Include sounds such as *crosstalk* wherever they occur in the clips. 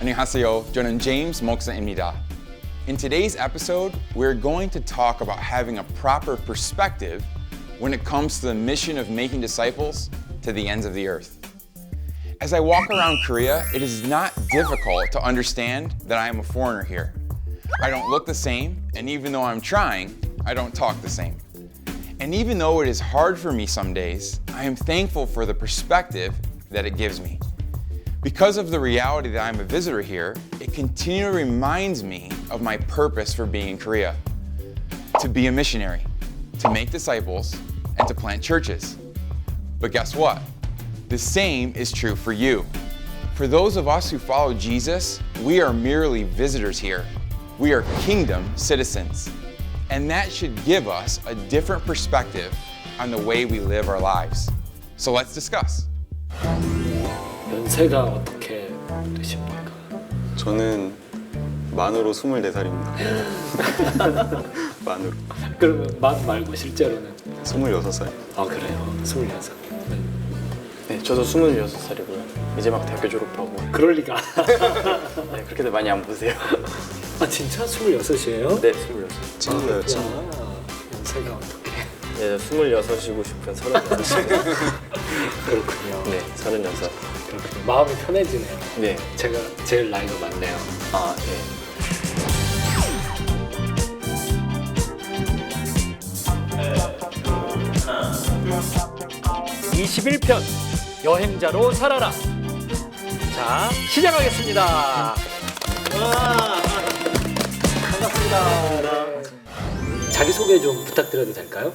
안녕하세요. 저는 James 목사입니다. In today's episode, we're going to talk about having a proper perspective when it comes to the mission of making disciples to the ends of the earth. As I walk around Korea, it is not difficult to understand that I am a foreigner here. I don't look the same, and even though I'm trying, I don't talk the same. And even though it is hard for me some days, I am thankful for the perspective that it gives me. Because of the reality that I'm a visitor here, it continually reminds me of my purpose for being in Korea to be a missionary, to make disciples, and to plant churches. But guess what? The same is true for you. For those of us who follow Jesus, we are merely visitors here. We are kingdom citizens. And that should give us a different perspective on the way we live our lives. So let's discuss. 연세가 어떻게 되십니까? 저는 만으로 24살입니다. *laughs* 만으로 그러면 만 말고 실제로는 26살. 아 그래요. 스물여섯. 네. 네, 저도 26살이고요. 이제 막 대학교 졸업하고. 그럴 리가. *laughs* 네, 그렇게들 많이 안 보세요. 아 진짜 스물여섯이에요? 네, 26. 친구예요, 친구. 아, 연세가 어떻게? 네, 26이고 싶은 36. *laughs* 그렇군요. 네, 36. 그렇군요. 마음이 편해지네요. 네. 제가 제일 나이가 많네요. 아, 네. 21편 여행자로 살아라. 자 시작하겠습니다. 와, 반갑습니다. 자기 소개 좀 부탁드려도 될까요?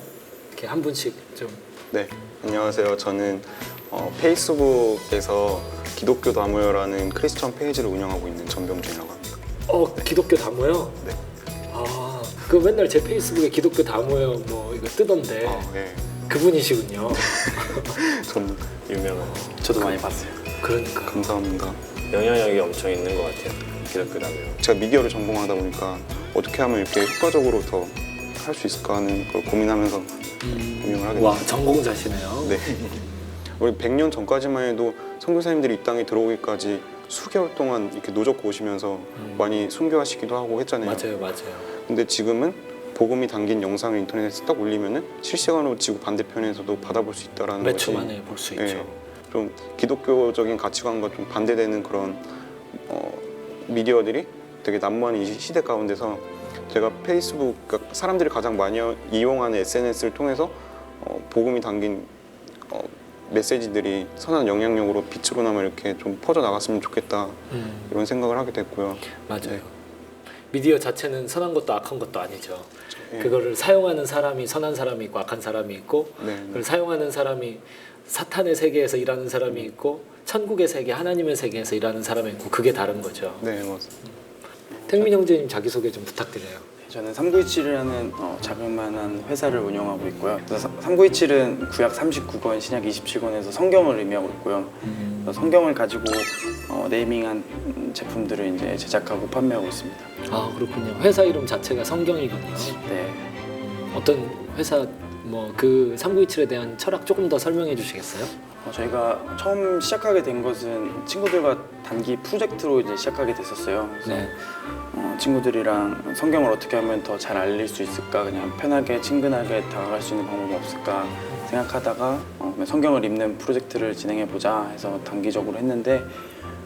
이렇게 한 분씩 좀. 네, 안녕하세요. 저는 어, 페이스북에서 기독교 다모여라는 크리스천 페이지를 운영하고 있는 전병준이라고 합니다. 어 기독교 다모요? 네. 아, 그 맨날 제 페이스북에 기독교 다모요 뭐 이거 뜨던데 아, 네. 그분이시군요. *laughs* 전 유명한. 저도 많이 봤어요. 그러니까. 감사합니다. 영향력이 엄청 있는 것 같아요. 기독교라면. 제가 미디어를 전공하다 보니까 어떻게 하면 이렇게 효과적으로 더 할 수 있을까 하는 걸 고민하면서 운영을 하게 와 됐어요. 전공자시네요. 네. 우리 100년 전까지만 해도 선교사님들이 이 땅에 들어오기까지 수개월 동안 이렇게 노젓고 오시면서 많이 순교하시기도 하고 했잖아요. 맞아요, 맞아요. 근데 지금은 복음이 담긴 영상을 인터넷에 딱 올리면은 실시간으로 지구 반대편에서도 받아볼 수 있다라는 몇 것이 초 만에 볼수 예, 있죠. 좀 기독교적인 가치관과 좀 반대되는 그런 어, 미디어들이 되게 난무하는 이 시대 가운데서 제가 페이스북 그러니까 사람들이 가장 많이 이용하는 SNS를 통해서 어, 복음이 담긴 어, 메시지들이 선한 영향력으로 빛으로 남아 이렇게 좀 퍼져 나갔으면 좋겠다 음, 이런 생각을 하게 됐고요. 맞아요. 미디어 자체는 선한 것도 악한 것도 아니죠. 예. 그거를 사용하는 사람이 선한 사람이 있고 악한 사람이 있고 네, 네. 그걸 사용하는 사람이 사탄의 세계에서 일하는 사람이 있고 천국의 세계 하나님의 세계에서 일하는 사람이 있고 그게 다른 거죠. 네 맞습니다. 택민 형제님 자기 소개 좀 부탁드려요. 저는 3927이라는 어, 자그마한 회사를 운영하고 있고요. 3927은 구약 39권, 신약 27권에서 성경을 의미하고 있고요. 그래서 성경을 가지고 어, 네이밍한 제품들을 이제 제작하고 판매하고 있습니다. 아 그렇군요. 회사 이름 자체가 성경이군요. 네. 어떤 회사 뭐 그 3927에 대한 철학 조금 더 설명해 주시겠어요? 어, 저희가 처음 시작하게 된 것은 친구들과 단기 프로젝트로 이제 시작하게 됐었어요. 그래서 네. 어, 친구들이랑 성경을 어떻게 하면 더 잘 알릴 수 있을까, 그냥 편하게 친근하게 다가갈 수 있는 방법이 없을까 생각하다가 어, 성경을 읽는 프로젝트를 진행해 보자 해서 단기적으로 했는데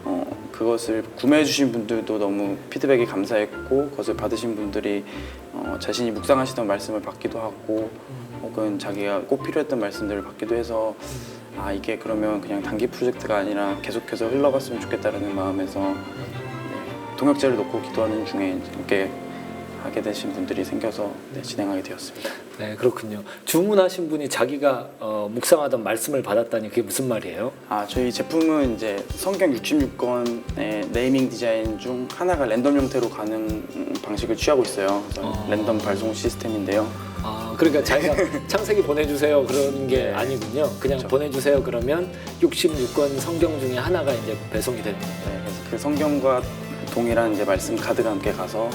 어, 그것을 구매해 주신 분들도 너무 피드백이 감사했고 그것을 받으신 분들이 어, 자신이 묵상하시던 말씀을 받기도 하고 혹은 자기가 꼭 필요했던 말씀들을 받기도 해서 아 이게 그러면 그냥 단기 프로젝트가 아니라 계속해서 흘러갔으면 좋겠다라는 마음에서 네, 동역자를 놓고 기도하는 중에 함께 하게 되신 분들이 생겨서 네, 진행하게 되었습니다. 네 그렇군요. 주문하신 분이 자기가 어, 묵상하던 말씀을 받았다니 그게 무슨 말이에요? 아 저희 제품은 이제 성경 66권의 네이밍 디자인 중 하나가 랜덤 형태로 가는 음, 방식을 취하고 있어요. 그래서 어. 랜덤 발송 시스템인데요. 아 그러니까 자기가 *laughs* 창세기 보내주세요 그런 게 네. 아니군요. 그냥 그렇죠. 보내주세요 그러면 66권 성경 중에 하나가 이제 배송이 되는 거예요. 네, 그래서 그 성경과 동일한 이제 말씀 카드가 함께 가서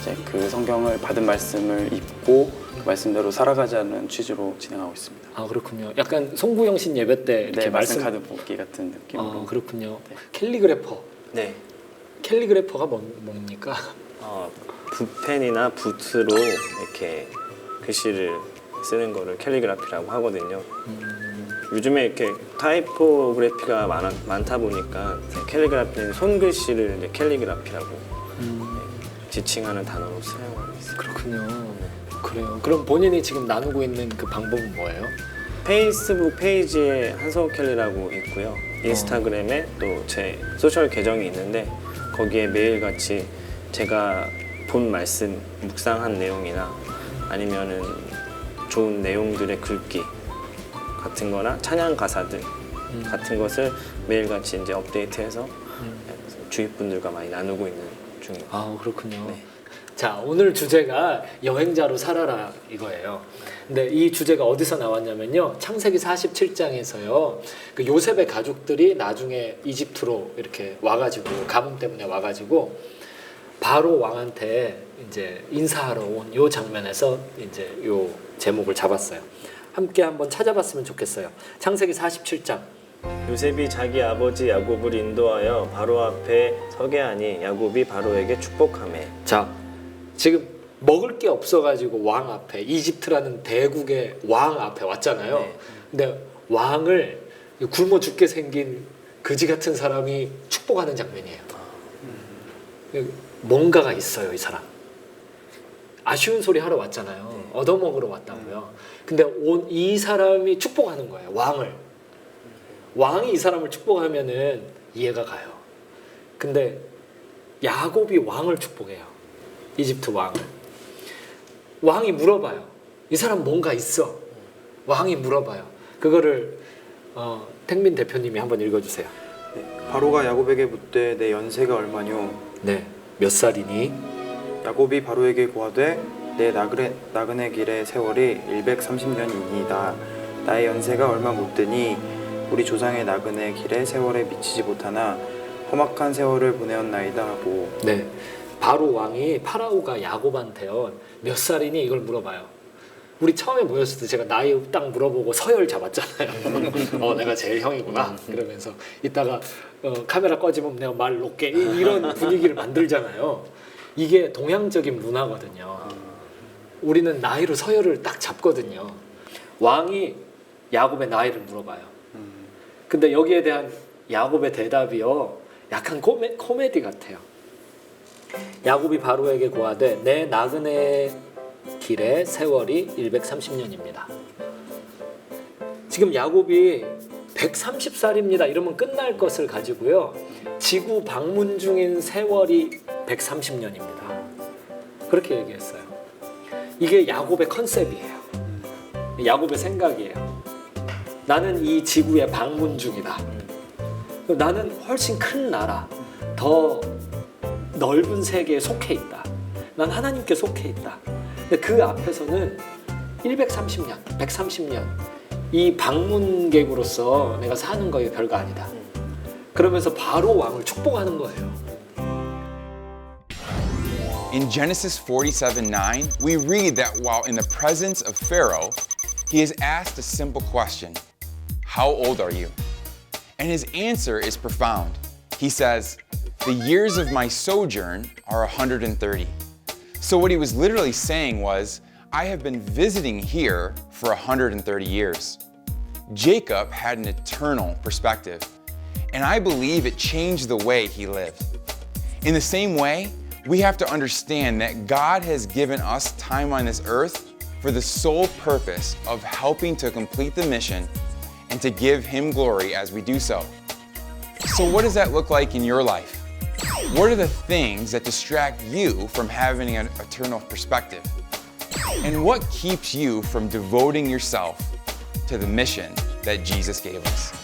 이제 그 성경을 받은 말씀을 읽고 그 말씀대로 살아가자는 취지로 진행하고 있습니다. 아 그렇군요. 약간 송구영신 예배 때 이렇게 네, 말씀 말씀 카드 뽑기 같은 느낌으로. 아 그렇군요. 네. 캘리그래퍼 네. 캘리그래퍼가 뭐, 뭡니까? 어, 붓펜이나 붓으로 이렇게 글씨를 쓰는 거를 캘리그라피라고 하거든요. 요즘에 이렇게 타이포그래피가 많아, 많다 보니까 캘리그라피는 손글씨를 이제 캘리그라피라고 네, 지칭하는 단어로 사용하고 있어요. 그렇군요. 그래요. 그럼 본인이 지금 나누고 있는 그 방법은 뭐예요? 페이스북 페이지에 한서우 캘리라고 있고요. 인스타그램에 또 제 소셜 계정이 있는데 거기에 매일같이 제가 본 말씀 묵상한 내용이나 아니면은 좋은 내용들의 글귀 같은 거나 찬양 가사들 같은 것을 매일같이 이제 업데이트해서 주위 분들과 많이 나누고 있는 중입니다. 아 그렇군요. 네. 자 오늘 주제가 여행자로 살아라 이거예요. 근데 이 주제가 어디서 나왔냐면요. 창세기 47장에서요. 그 요셉의 가족들이 나중에 이집트로 이렇게 와가지고 가뭄 때문에 와가지고 바로 왕한테 이제 인사하러 온 요 장면에서 이제 요 제목을 잡았어요. 함께 한번 찾아봤으면 좋겠어요. 창세기 47장. 요셉이 자기 아버지 야곱을 인도하여 바로 앞에 서게 하니 야곱이 바로에게 축복하매 자, 지금 먹을 게 없어가지고 왕 앞에 이집트라는 대국의 왕 앞에 왔잖아요. 네. 근데 왕을 굶어 죽게 생긴 그지 같은 사람이 축복하는 장면이에요. 뭔가가 있어요, 이 사람. 아쉬운 소리 하러 왔잖아요. 얻어먹으러 왔다고요. 근데 온 이 사람이 축복하는 거예요, 왕을. 왕이 이 사람을 축복하면은 이해가 가요. 근데 야곱이 왕을 축복해요. 이집트 왕을. 왕이 물어봐요. 이 사람 뭔가 있어. 왕이 물어봐요. 그거를 어, 택민 대표님이 한번 읽어주세요. 네, 바로가 야곱에게 묻되 내 연세가 얼마뇨 네. 몇 살이니? 야곱이 바로에게 고하되 내 나그네, 나그네 길의 세월이 130년이니이다 나의 연세가 얼마 못 되니 우리 조상의 나그네 길의 세월에 미치지 못하나 험악한 세월을 보내었나이다 하고 네. 바로 왕이 파라오가 야곱한테요. 몇 살이니 이걸 물어봐요. 우리 처음에 모였을 때 제가 나이 딱 물어보고 서열 잡았잖아요. *laughs* 어, 내가 제일 형이구나. 그러면서 이따가 어, 카메라 꺼지면 내가 말 이- 이런 분위기를 만들잖아요. 이게 동양적인 문화거든요. 우리는 나이로 서열을 딱 잡거든요. 왕이 야곱의 나이를 물어봐요. 근데 여기에 대한 야곱의 대답이요. 약간 코메, 코미디 같아요. 야곱이 바로에게 고하되 내 나그네 길의 세월이 130년입니다. 지금 야곱이 130살입니다. 이러면 끝날 것을 가지고요. 지구 방문 중인 세월이 130년입니다. 그렇게 얘기했어요. 이게 야곱의 컨셉이에요. 야곱의 생각이에요. 나는 이 지구에 방문 중이다. 나는 훨씬 큰 나라, 더 넓은 세계에 속해 있다. 난 하나님께 속해 있다. 근데 그 앞에서는 130년, 130년 이 방문객으로서 내가 사는 거에 별거 아니다. 그러면서 바로 왕을 축복하는 거예요. In Genesis 47 9, we read that while in the presence of Pharaoh, he is asked a simple question How old are you? And his answer is profound. He says, The years of my sojourn are 130. So, what he was literally saying was, I have been visiting here for 130 years. Jacob had an eternal perspective, and I believe it changed the way he lived. In the same way, we have to understand that God has given us time on this earth for the sole purpose of helping to complete the mission and to give Him glory as we do so. So, what does that look like in your life? What are the things that distract you from having an eternal perspective? And what keeps you from devoting yourself to the mission that Jesus gave us?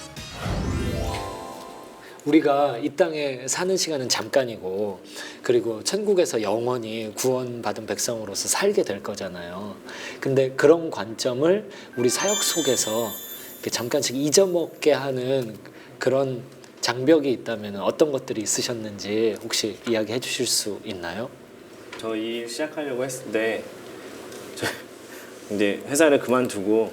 우리가 이 땅에 사는 시간은 잠깐이고 그리고 천국에서 영원히 구원받은 백성으로서 살게 될 거잖아요. 근데 그런 관점을 우리 사역 속에서 잠깐씩 잊어먹게 하는 그런 장벽이 있다면 어떤 것들이 있으셨는지 혹시 이야기해 주실 수 있나요? 저일 시작하려고 했을 때저 이제 회사를 그만두고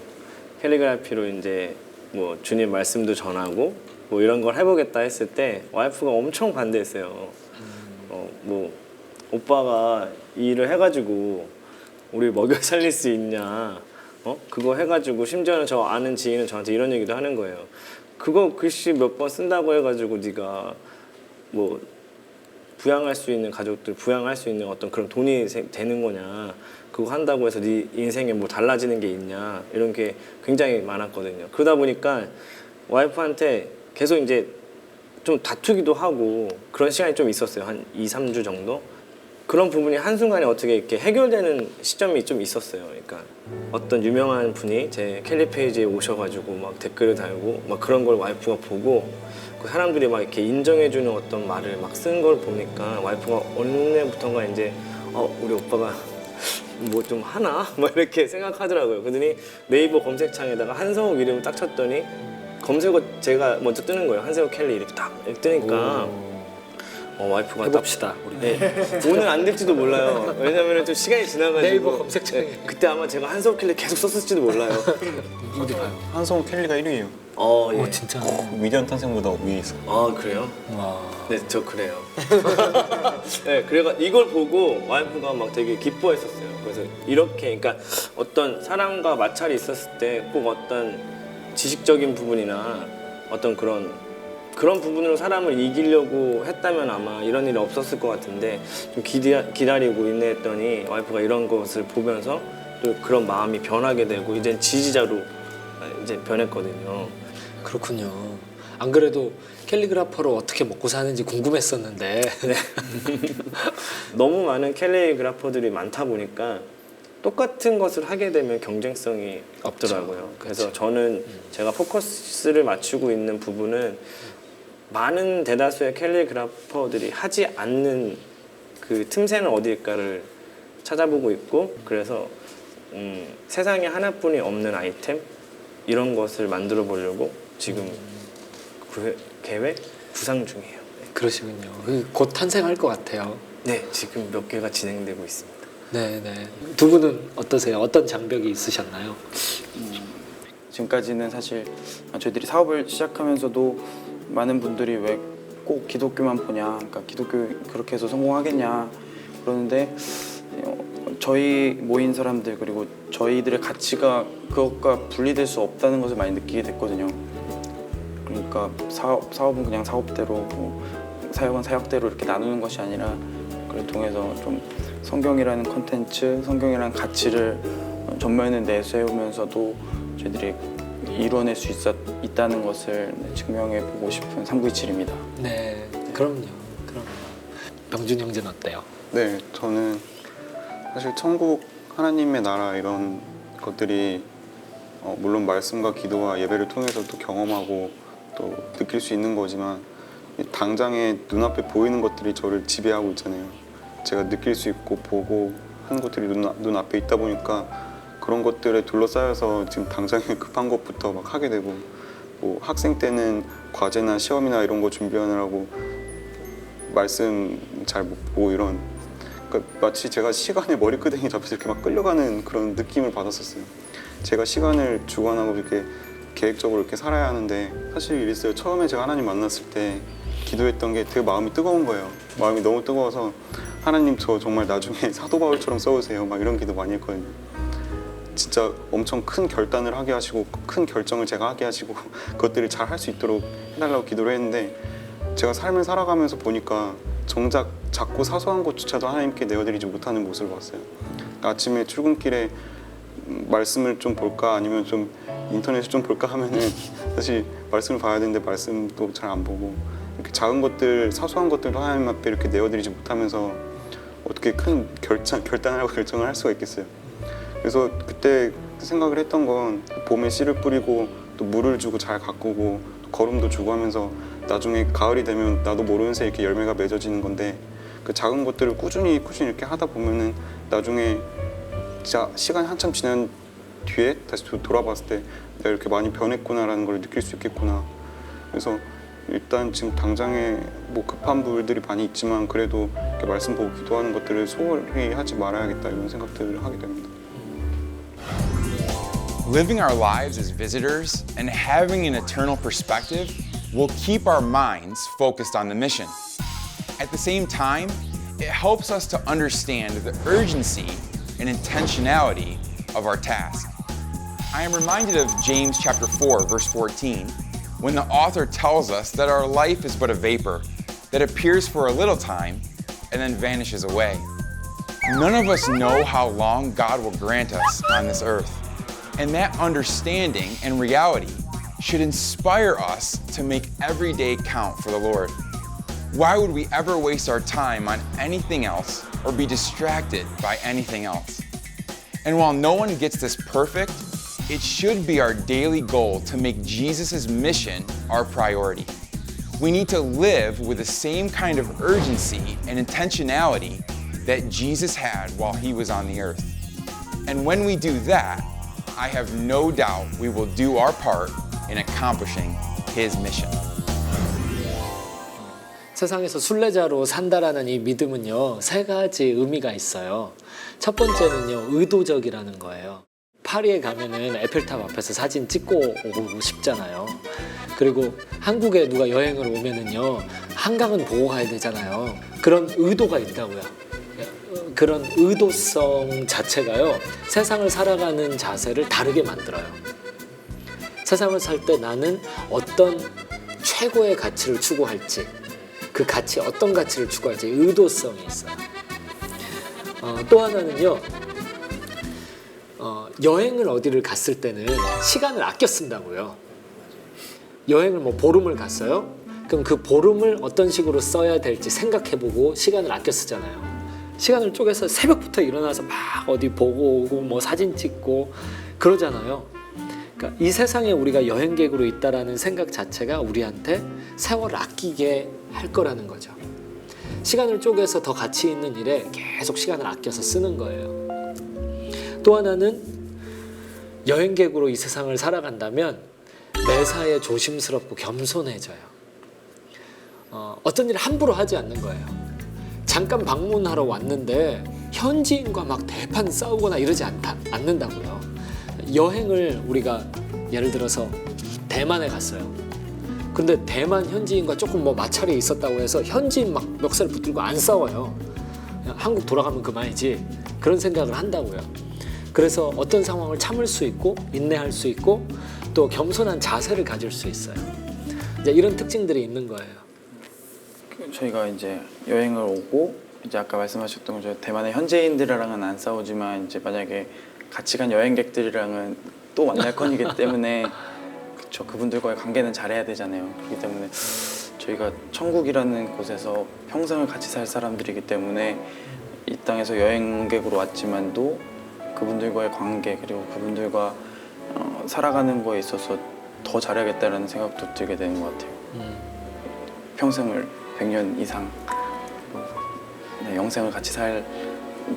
캘리그라피로 이제 뭐 주님 말씀도 전하고 뭐 이런 걸 해보겠다 했을 때 와이프가 엄청 반대했어요. 어, 뭐 오빠가 이 일을 해가지고 우리 먹여 *laughs* 살릴 수 있냐? 어? 그거 해가지고 심지어는 저 아는 지인은 저한테 이런 얘기도 하는 거예요. 그거 글씨 몇 번 쓴다고 해가지고 네가 뭐 부양할 수 있는 가족들 부양할 수 있는 어떤 그런 돈이 세- 되는 거냐 그거 한다고 해서 네 인생에 뭐 달라지는 게 있냐 이런 게 굉장히 많았거든요 그러다 보니까 와이프한테 계속 이제 좀 다투기도 하고 그런 시간이 좀 있었어요. 한 2, 3주 정도? 그런 부분이 한순간에 어떻게 이렇게 해결되는 시점이 좀 있었어요. 그러니까 어떤 유명한 분이 제 캘리 페이지에 오셔가지고 막 댓글을 달고 막 그런 걸 와이프가 보고 그 사람들이 막 이렇게 인정해주는 어떤 말을 막 쓴 걸 보니까 와이프가 어느 날부턴가 이제 어 우리 오빠가 뭐 좀 하나? *laughs* 막 이렇게 생각하더라고요. 그러더니 네이버 검색창에다가 한성욱 이름을 딱 쳤더니 검색어 제가 먼저 뜨는 거예요. 한성욱 켈리 이렇게 딱 이렇게 뜨니까 어 와이프가 딱 해봅시다 우리. 네. 오늘 안 될지도 몰라요. 왜냐면 좀 시간이 지나가지고 네이버 검색창에. 네, 그때 아마 제가 한성욱 켈리 계속 썼을지도 몰라요. *laughs* 어디 봐요? 한성우 켈리가 1위예요. 어, 예. 오 진짜. 미디언 탄생보다 위에 있어. 아 그래요? 와. 네, 저 그래요. *laughs* 네, 그래가 이걸 보고 와이프가 막 되게 기뻐했었어요. 그래서 이렇게, 그러니까 어떤 사람과 마찰이 있었을 때 꼭 어떤 지식적인 부분이나 어떤 그런 그런 부분으로 사람을 이기려고 했다면 아마 이런 일이 없었을 것 같은데 좀 기다, 기다리고 인내했더니 와이프가 이런 것을 보면서 또 그런 마음이 변하게 되고 이제 지지자로 이제 변했거든요. 그렇군요. 안 그래도 캘리그라퍼로 어떻게 먹고 사는지 궁금했었는데 *laughs* *laughs* 너무 많은 캘리그라퍼들이 많다 보니까 똑같은 것을 하게 되면 경쟁성이 없더라고요. 그래서 저는 제가 포커스를 맞추고 있는 부분은 많은 대다수의 캘리그라퍼들이 하지 않는 그 틈새는 어디일까를 찾아보고 있고 그래서 음, 세상에 하나뿐이 없는 아이템 이런 것을 만들어 보려고 지금 그 계획 구상 중이에요. 네. 그러시군요. 그곧 탄생할 것 같아요. 네, 지금 몇 개가 진행되고 있습니다. 네, 네. 두 분은 어떠세요? 어떤 장벽이 있으셨나요? 지금까지는 사실 저희들이 사업을 시작하면서도 많은 분들이 왜 꼭 기독교만 보냐, 그러니까 기독교 그렇게 해서 성공하겠냐 그러는데 어, 저희 모인 사람들 그리고 저희들의 가치가 그것과 분리될 수 없다는 것을 많이 느끼게 됐거든요. 그러니까 사업 사업은 그냥 사업대로, 뭐 사역은 사역대로 이렇게 나누는 것이 아니라 그걸 통해서 좀 성경이라는 컨텐츠, 성경이라는 가치를 어, 전면에 내세우면서도 저희들이 이뤄낼 수 있었, 있다는 것을 네, 증명해 보고 싶은 397입니다. 네, 그럼요. 그럼요. 병준 형제는 어때요? 네, 저는 사실 천국 하나님의 나라 이런 것들이 어, 물론 말씀과 기도와 예배를 통해서도 경험하고 또 느낄 수 있는 거지만 이 당장에 눈앞에 보이는 것들이 저를 지배하고 있잖아요. 제가 느낄 수 있고 보고 하는 것들이 눈, 눈 앞에 있다 보니까 그런 것들에 둘러싸여서 지금 당장에 *laughs* 급한 것부터 막 하게 되고 뭐 학생 때는 과제나 시험이나 이런 거 준비하느라고 말씀 잘 못 보고 이런 그러니까 마치 제가 시간에 머리끄댕이 잡혀서 이렇게 막 끌려가는 그런 느낌을 받았었어요. 제가 시간을 주관하고 이렇게 계획적으로 이렇게 살아야 하는데 사실 이랬어요. 처음에 제가 하나님 만났을 때 기도했던 게 되게 마음이 뜨거운 거예요. 마음이 너무 뜨거워서 하나님 저 정말 나중에 *laughs* 사도 바울처럼 써오세요. 막 이런 기도 많이 했거든요. 진짜 엄청 큰 결단을 하게 하시고 큰 결정을 제가 하게 하시고 *laughs* 그것들을 잘 할 수 있도록 해달라고 기도를 했는데 제가 삶을 살아가면서 보니까 정작 작고 사소한 것조차도 하나님께 내어드리지 못하는 모습을 봤어요. 아침에 출근길에 음, 말씀을 좀 볼까 아니면 좀 인터넷을 좀 볼까 하면은 *laughs* 사실 말씀을 봐야 되는데 말씀도 잘 안 보고 이렇게 작은 것들 사소한 것들도 하나님 앞에 이렇게 내어드리지 못하면서 어떻게 큰 결정 결단을 하고 결정을 할 수가 있겠어요. 그래서 그때 생각을 했던 건 봄에 씨를 뿌리고 또 물을 주고 잘 가꾸고 또 거름도 주고 하면서 나중에 가을이 되면 나도 모르는 새에 이렇게 열매가 맺어지는 건데 그 작은 것들을 꾸준히 꾸준히 이렇게 하다 보면은 나중에 진짜 시간이 한참 지난 뒤에 다시 도- 돌아봤을 때 내가 이렇게 많이 변했구나라는 걸 느낄 수 있겠구나. 그래서 일단 지금 당장에 뭐 급한 부분들이 많이 있지만 그래도 이렇게 말씀 보고 기도하는 것들을 소홀히 하지 말아야겠다 이런 생각들을 하게 됩니다. Living our lives as visitors and having an eternal perspective will keep our minds focused on the mission. At the same time, it helps us to understand the urgency and intentionality of our task. I am reminded of James chapter 4 verse 14 when the author tells us that our life is but a vapor that appears for a little time and then vanishes away. None of us know how long God will grant us on this earth. And that understanding and reality should inspire us to make every day count for the Lord. Why would we ever waste our time on anything else or be distracted by anything else? And while no one gets this perfect, it should be our daily goal to make Jesus' mission our priority. We need to live with the same kind of urgency and intentionality that Jesus had while he was on the earth. And when we do that, I have no doubt we will do our part in accomplishing his mission. 세상에서 순례자로 산다라는 이 믿음은요 세 가지 의미가 있어요. 첫 번째는요 의도적이라는 거예요. 파리에 가면은 에펠탑 앞에서 사진 찍고 오고 싶잖아요. 그리고 한국에 누가 여행을 오면은요 한강은 보고 가야 되잖아요. 그런 의도가 있다고요. 그런 의도성 자체가요 세상을 살아가는 자세를 다르게 만들어요. 세상을 살 때 나는 어떤 최고의 가치를 추구할지 그 가치 어떤 가치를 추구할지 의도성이 있어요. 어, 또 하나는요. 어, 여행을 어디를 갔을 때는 시간을 아껴 쓴다고요. 여행을 뭐 보름을 갔어요. 그럼 그 보름을 어떤 식으로 써야 될지 생각해보고 시간을 아껴 쓰잖아요. 시간을 쪼개서 새벽부터 일어나서 막 어디 보고 오고 뭐 사진 찍고 그러잖아요. 그러니까 이 세상에 우리가 여행객으로 있다라는 생각 자체가 우리한테 세월을 아끼게 할 거라는 거죠. 시간을 쪼개서 더 가치 있는 일에 계속 시간을 아껴서 쓰는 거예요. 또 하나는 여행객으로 이 세상을 살아간다면 매사에 조심스럽고 겸손해져요. 어, 어떤 일을 함부로 하지 않는 거예요. 잠깐 방문하러 왔는데 현지인과 막 대판 싸우거나 이러지 않다, 않는다고요. 여행을 우리가 예를 들어서 대만에 갔어요. 근데 대만 현지인과 조금 뭐 마찰이 있었다고 해서 현지인 막 멱살 붙들고 안 싸워요. 한국 돌아가면 그만이지. 그런 생각을 한다고요. 그래서 어떤 상황을 참을 수 있고 인내할 수 있고 또 겸손한 자세를 가질 수 있어요. 이제 이런 특징들이 있는 거예요. 저희가 이제 여행을 오고 이제 아까 말씀하셨던 것처럼 대만의 현지인들이랑은 안 싸우지만 이제 만약에 같이 간 여행객들이랑은 또 만날 *laughs* 건이기 때문에 그쵸 그분들과의 관계는 잘해야 되잖아요. 그렇기 때문에 저희가 천국이라는 곳에서 평생을 같이 살 사람들이기 때문에 이 땅에서 여행객으로 왔지만도 그분들과의 관계 그리고 그분들과 어, 살아가는 거에 있어서 더 잘해야겠다는 생각도 들게 되는 것 같아요. 평생을 100년 이상 네, 영생을 같이 살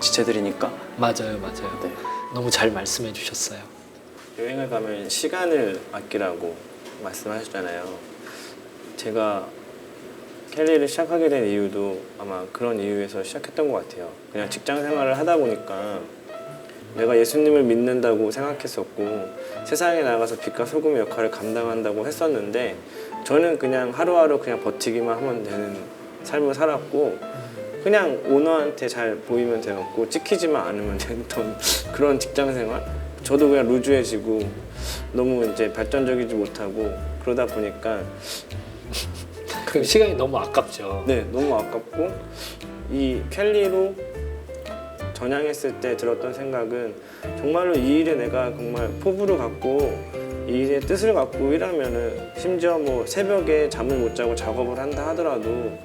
지체들이니까 맞아요, 맞아요. 네. 너무 잘 말씀해 주셨어요. 여행을 가면 시간을 아끼라고 말씀하셨잖아요. 제가 캘리를 시작하게 된 이유도 아마 그런 이유에서 시작했던 것 같아요. 그냥 직장 생활을 하다 보니까 내가 예수님을 믿는다고 생각했었고 세상에 나가서 빛과 소금의 역할을 감당한다고 했었는데 저는 그냥 하루하루 그냥 버티기만 하면 되는 삶을 살았고 그냥 오너한테 잘 보이면 되었고 찍히지만 않으면 됐던 *laughs* 그런 직장 생활 저도 그냥 루즈해지고 너무 이제 발전적이지 못하고 그러다 보니까 그 시간이 너무 아깝죠. 네 너무 아깝고 이 켈리로 전향했을 때 들었던 생각은 정말로 이 일에 내가 정말 포부를 갖고 이 일의 뜻을 갖고 일하면은 심지어 뭐 새벽에 잠을 못 자고 작업을 한다 하더라도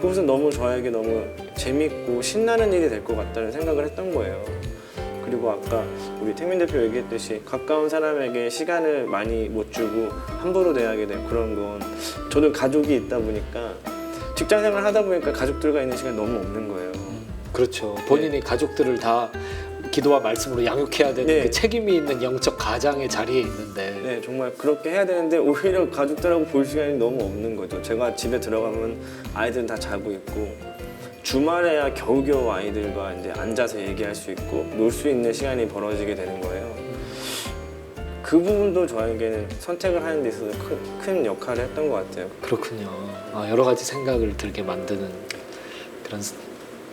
그것은 너무 저에게 너무 재밌고 신나는 일이 될 것 같다는 생각을 했던 거예요. 그리고 아까 우리 태민 대표 얘기했듯이 가까운 사람에게 시간을 많이 못 주고 함부로 대하게 된 그런 건 저도 가족이 있다 보니까 직장 생활 하다 보니까 가족들과 있는 시간이 너무 없는 거예요. 그렇죠. 본인이 가족들을 다 기도와 말씀으로 양육해야 되는 네. 그 책임이 있는 영적 가장의 자리에 있는데 네, 정말 그렇게 해야 되는데 오히려 가족들하고 볼 시간이 너무 없는 거죠. 제가 집에 들어가면 아이들은 다 자고 있고 주말에야 겨우겨우 아이들과 이제 앉아서 얘기할 수 있고 놀 수 있는 시간이 벌어지게 되는 거예요. 그 부분도 저에게는 선택을 하는 데 있어서 큰, 큰 역할을 했던 것 같아요. 그렇군요. 아, 여러 가지 생각을 들게 만드는 그런 스-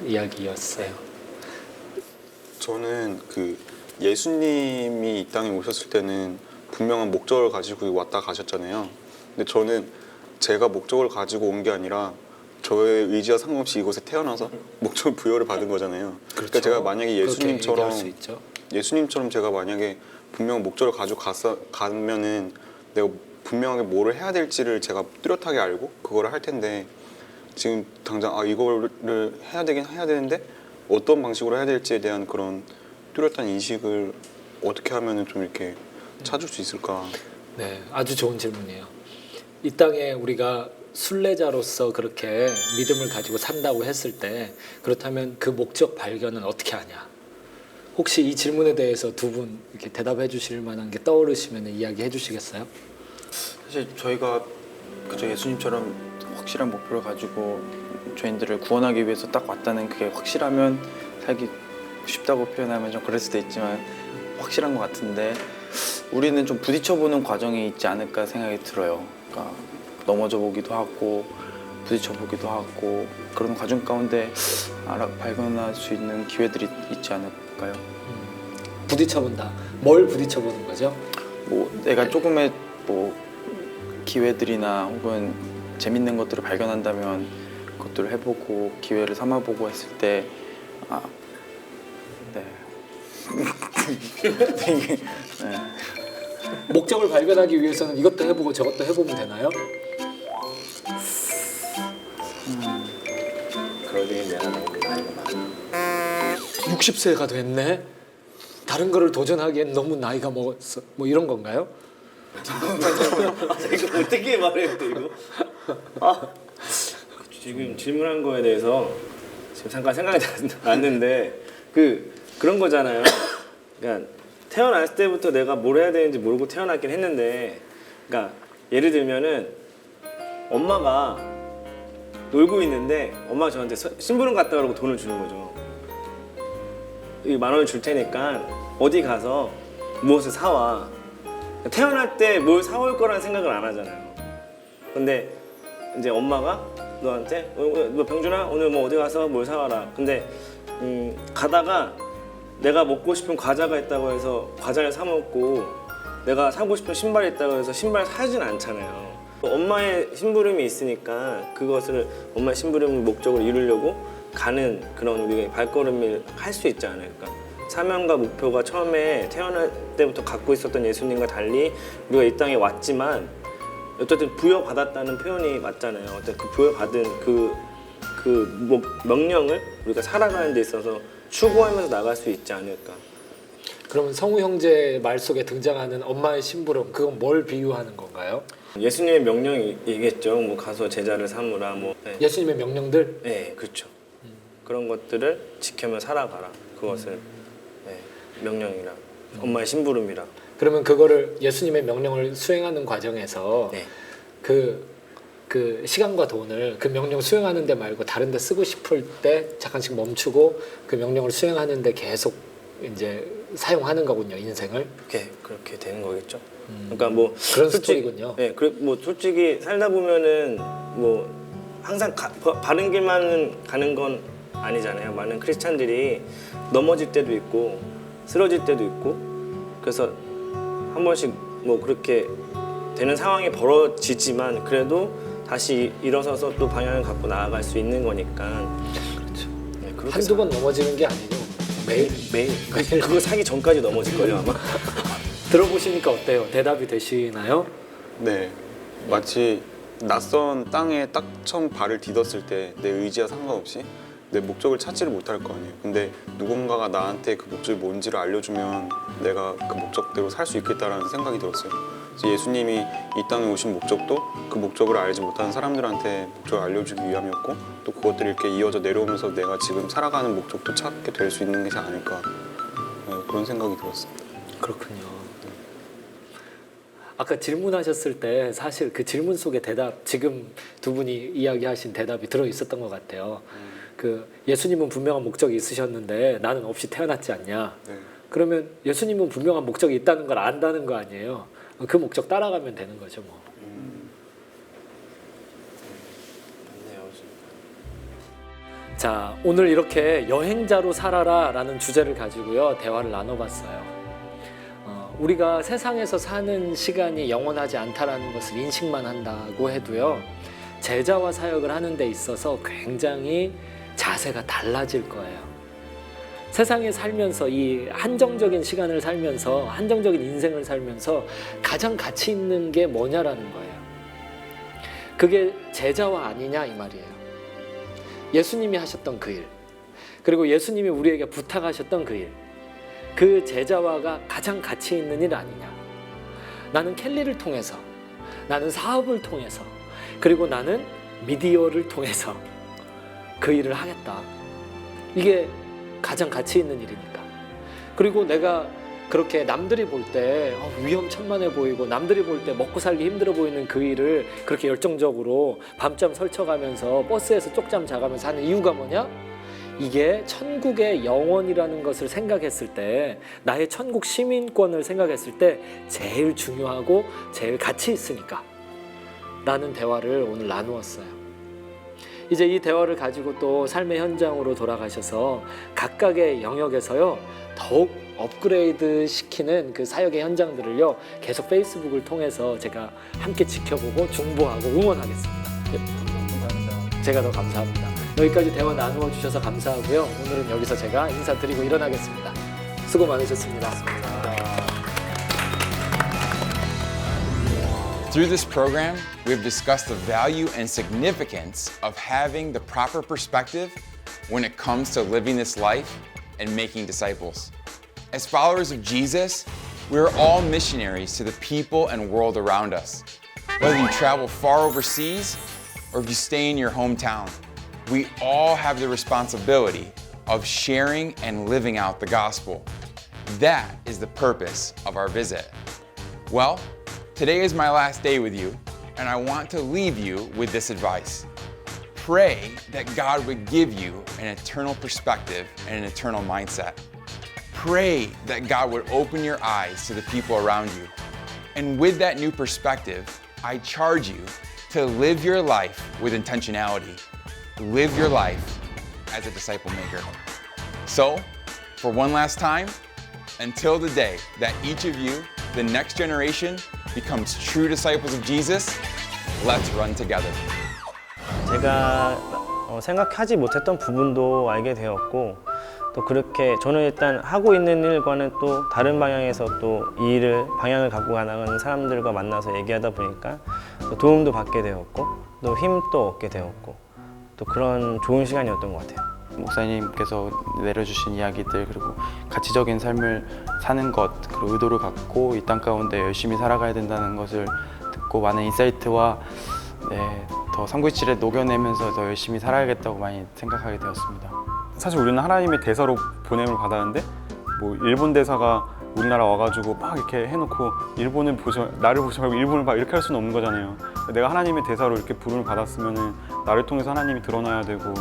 이야기였어요. 저는 그 예수님이 이 땅에 오셨을 때는 분명한 목적을 가지고 왔다 가셨잖아요. 근데 저는 제가 목적을 가지고 온 게 아니라 저의 의지와 상관없이 이곳에 태어나서 목적 부여를 받은 거잖아요. 그러니까 제가 만약에 예수님처럼. 예수님처럼 제가 만약에 분명 목적을 가지고 갔어, 가면은 내가 분명하게 뭐를 해야 될지를 제가 뚜렷하게 알고 그거를 할 텐데 지금 당장 아 이거를 해야 되긴 해야 되는데 어떤 방식으로 해야 될지에 대한 그런 뚜렷한 인식을 어떻게 하면은 좀 이렇게 찾을 수 있을까? 네, 아주 좋은 질문이에요. 이 땅에 우리가 순례자로서 그렇게 믿음을 가지고 산다고 했을 때 그렇다면 그 목적 발견은 어떻게 하냐? 혹시 이 질문에 대해서 두 분 이렇게 대답해 주실 만한 게 떠오르시면 이야기해 주시겠어요? 사실 저희가 그저 예수님처럼 확실한 목표를 가지고 죄인들을 구원하기 위해서 딱 왔다는 그게 확실하면 살기 쉽다고 표현하면 좀 그럴 수도 있지만 확실한 것 같은데 우리는 좀 부딪혀보는 과정이 있지 않을까 생각이 들어요. 그러니까 넘어져 보기도 하고 부딪혀 보기도 하고 그런 과정 가운데 알아 발견할 수 있는 기회들이 있지 않을까요? 부딪혀 본다. 뭘 부딪혀 보는 거죠? 뭐 내가 조금의 뭐 기회들이나 혹은 재밌는 것들을 발견한다면 그것들을 해보고 기회를 삼아보고 했을 때 아, 네. 되게, *laughs* 네. 목적을 발견하기 위해서는 이것도 해보고 저것도 해보면 되나요? 그러기엔 내가 너무 나이가 많아. 60세가 됐네. 다른 거를 도전하기엔 너무 나이가 먹었어. 뭐 이런 건가요? *laughs* 이거 어떻게 말해요 또 이거? 아, 지금 질문한 거에 대해서 지금 잠깐 생각이 났- 났는데 그 그런 거잖아요. 그러니까 태어났을 때부터 내가 뭘 해야 되는지 모르고 태어났긴 했는데, 그러니까 예를 들면은 엄마가 놀고 있는데 엄마 가 저한테 서- 심부름 갔다 오라고 돈을 주는 거죠. 이 만 원을 줄 테니까 어디 가서 무엇을 사와. 태어날 때 뭘 사올 거라는 생각을 안 하잖아요. 근데 이제 엄마가 너한테 어, 어, 너 병준아 오늘 뭐 어디 가서 뭘 사와라. 근데 음, 가다가 내가 먹고 싶은 과자가 있다고 해서 과자를 사 먹고 내가 사고 싶은 신발이 있다고 해서 신발 사진 않잖아요. 엄마의 심부름이 있으니까 그것을 엄마의 심부름 목적을 이루려고 가는 그런 우리가 발걸음을 할 수 있지 않을까. 사명과 목표가 처음에 태어날 때부터 갖고 있었던 예수님과 달리 우리가 이 땅에 왔지만 어쨌든 부여받았다는 표현이 맞잖아요. 어떤 그 부여받은 그, 그 뭐- 명령을 우리가 살아가는 데 있어서 추구하면서 나갈 수 있지 않을까. 그러면 성우 형제 말 속에 등장하는 엄마의 심부름 그건 뭘 비유하는 건가요? 예수님의 명령이겠죠. 뭐 가서 제자를 삼으라. 뭐 네, 예수님의 명령들 네 그렇죠. 그런 것들을 지켜며 살아가라. 그것을 네, 명령이라. 엄마의 심부름이라. 그러면 그거를 예수님의 명령을 수행하는 과정에서 네. 그, 그 시간과 돈을 그 명령 수행하는 데 말고 다른 데 쓰고 싶을 때 잠깐씩 멈추고 그 명령을 수행하는 데 계속 이제 사용하는 거군요 인생을 그렇게 그렇게 되는 거겠죠. 그러니까 뭐 그런 솔직히- 스토리군요. 네, 그뭐 솔직히 살다 보면은 뭐 항상 가, 바- 바른 길만은 가는 건 아니잖아요. 많은 크리스찬들이 넘어질 때도 있고 쓰러질 때도 있고 그래서 한 번씩 뭐 그렇게 되는 상황이 벌어지지만 그래도 다시 일어서서 또 방향을 갖고 나아갈 수 있는 거니까 그렇죠. 네, 그렇게 한두 번 넘어지는 게 아니고 매일 매일 그- 그거 사기 전까지 넘어질 걸요 아마. *laughs* 들어보시니까 어때요? 대답이 되시나요? 네, 마치 낯선 땅에 딱 처음 발을 디뎠을 때 내 의지와 상관없이 내 목적을 찾지를 못할 거 아니에요. 근데 누군가가 나한테 그 목적이 뭔지를 알려주면 내가 그 목적대로 살 수 있겠다라는 생각이 들었어요. 예수님이 이 땅에 오신 목적도 그 목적을 알지 못하는 사람들한테 목적을 알려주기 위함이었고 또 그것들이 이렇게 이어져 내려오면서 내가 지금 살아가는 목적도 찾게 될 수 있는 것이 아닐까 네, 그런 생각이 들었습니다. 그렇군요. 아까 질문하셨을 때 사실 그 질문 속에 대답 지금 두 분이 이야기하신 대답이 들어 있었던 것 같아요. 그 예수님은 분명한 목적이 있으셨는데 나는 없이 태어났지 않냐. 네. 그러면 예수님은 분명한 목적이 있다는 걸 안다는 거 아니에요. 그 목적 따라가면 되는 거죠, 뭐. 자, 오늘 이렇게 여행자로 살아라 라는 주제를 가지고요 대화를 나눠봤어요. 어, 우리가 세상에서 사는 시간이 영원하지 않다라는 것을 인식만 한다고 해도요 제자와 사역을 하는 데 있어서 굉장히 자세가 달라질 거예요. 세상에 살면서 이 한정적인 시간을 살면서 한정적인 인생을 살면서 가장 가치 있는 게 뭐냐라는 거예요. 그게 제자와 아니냐 이 말이에요. 예수님이 하셨던 그 일, 그리고 예수님이 우리에게 부탁하셨던 그 일, 그 제자와가 가장 가치 있는 일 아니냐. 나는 켈리를 통해서, 나는 사업을 통해서, 그리고 나는 미디어를 통해서 그 일을 하겠다. 이게 가장 가치 있는 일이니까. 그리고 내가 그렇게 남들이 볼 때 위험천만해 보이고 남들이 볼 때 먹고 살기 힘들어 보이는 그 일을 그렇게 열정적으로 밤잠 설쳐가면서 버스에서 쪽잠 자가면서 하는 이유가 뭐냐? 이게 천국의 영원이라는 것을 생각했을 때 나의 천국 시민권을 생각했을 때 제일 중요하고 제일 가치 있으니까 라는 대화를 오늘 나누었어요. 이제 이 대화를 가지고 또 삶의 현장으로 돌아가셔서 각각의 영역에서요 더욱 업그레이드 시키는 그 사역의 현장들을요 계속 페이스북을 통해서 제가 함께 지켜보고 중보하고 응원하겠습니다. 예. 제가 더 감사합니다. 여기까지 대화 나누어 주셔서 감사하고요. 오늘은 여기서 제가 인사드리고 일어나겠습니다. 수고 많으셨습니다. Through this program, we've discussed the value and significance of having the proper perspective when it comes to living this life and making disciples. As followers of Jesus, we are all missionaries to the people and world around us. Whether you travel far overseas or if you stay in your hometown, we all have the responsibility of sharing and living out the gospel. That is the purpose of our visit. Well, today is my last day with you, and I want to leave you with this advice. Pray that God would give you an eternal perspective and an eternal mindset. Pray that God would open your eyes to the people around you. And with that new perspective, I charge you to live your life with intentionality. Live your life as a disciple maker. So, for one last time, until the day that each of you, the next generation, becomes true disciples of Jesus, let's run together. 제가 어, 생각하지 못했던 부분도 알게 되었고 또 그렇게 저는 일단 하고 있는 일과는 또 다른 방향에서 또 이 일을 방향을 갖고 가나가는 사람들과 만나서 얘기하다 보니까 또 도움도 받게 되었고 또 힘도 얻게 되었고 또 그런 좋은 시간이었던 것 같아요. 목사님께서 내려주신 이야기들 그리고 가치적인 삶을 사는 것 그리고 의도를 갖고 이 땅 가운데 열심히 살아가야 된다는 것을 듣고 많은 인사이트와 네, 더 삼구이칠에 녹여내면서 더 열심히 살아야겠다고 많이 생각하게 되었습니다. 사실 우리는 하나님의 대사로 보냄을 받았는데 뭐 일본 대사가 우리나라 와가지고 막 이렇게 해놓고 일본을 보셔 나를 보셔 말고 일본을 봐 이렇게 할 수는 없는 거잖아요. 내가 하나님의 대사로 이렇게 부름을 받았으면은 나를 통해서 하나님이 드러나야 되고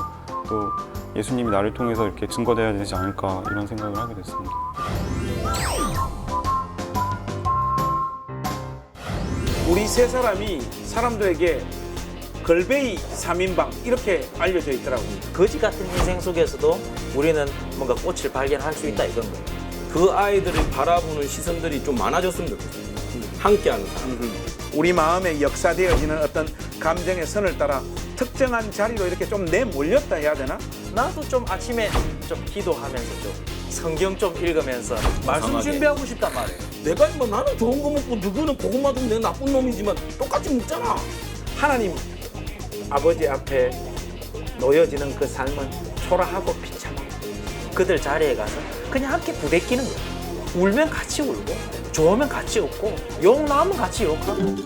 또 예수님이 나를 통해서 이렇게 증거돼야 되지 않을까 이런 생각을 하게 됐습니다. 우리 세 사람이 사람들에게 걸베이 3인방 이렇게 알려져 있더라고요. 거지 같은 인생 속에서도 우리는 뭔가 꽃을 발견할 수 있다 이건 거예요. 그 아이들을 바라보는 시선들이 좀 많아졌으면 좋겠어요. 함께하는 사람. 우리 마음에 역사되어지는 어떤 감정의 선을 따라 특정한 자리로 이렇게 좀 내몰렸다 해야 되나? 나도 좀 아침에 좀 기도하면서 좀 성경 좀 읽으면서 말씀 이상하게. 준비하고 싶단 말이에요. 내가 뭐 나는 좋은 거 먹고 누구는 고구마 좀내 나쁜 놈이지만 똑같이 먹잖아. 하나님 아버지 앞에 놓여지는 그 삶은 초라하고 비참하고 그들 자리에 가서 그냥 함께 부대끼는 거예요. 울면 같이 울고 좋으면 같이 웃고 욕 나오면 같이 욕하고